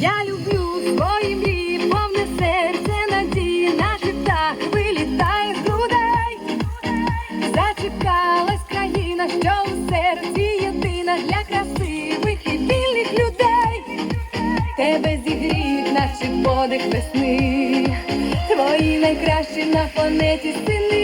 Я люблю свої мрії, повне серце надії, наш птах вилітає з грудей. Зачекалась країна, що у серці єдина для красивих і вільних людей. Тебе зігріють, наче подих весни, твої найкращі на планеті сини.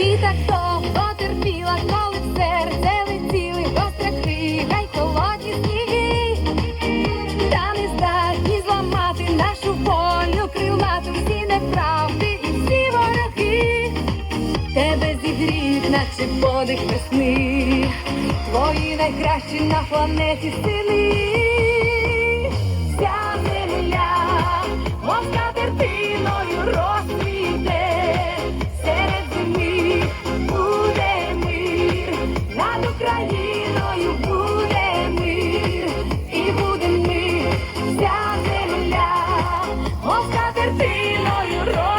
І так довго терпіла, коли в серце летіли холодні сніги, та не здатні зламати нашу волю крилату всі неправди всі вороги. Тебе зігріють, наче подих весни, твої найкращі на планеті сини. Мов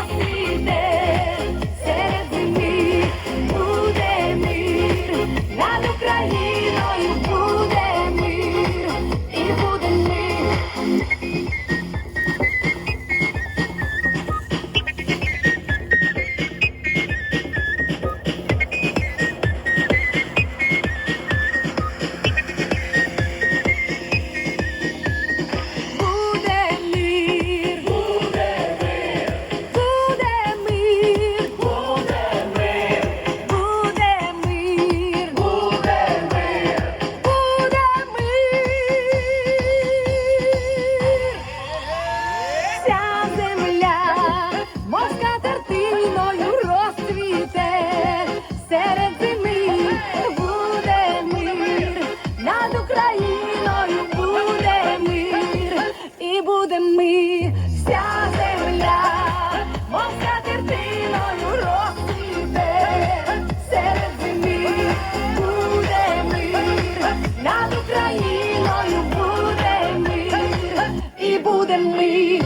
і ми, вся земля, мов скатертиною розцвіте, зими буде мир, над Україною буде мир, і будем мир.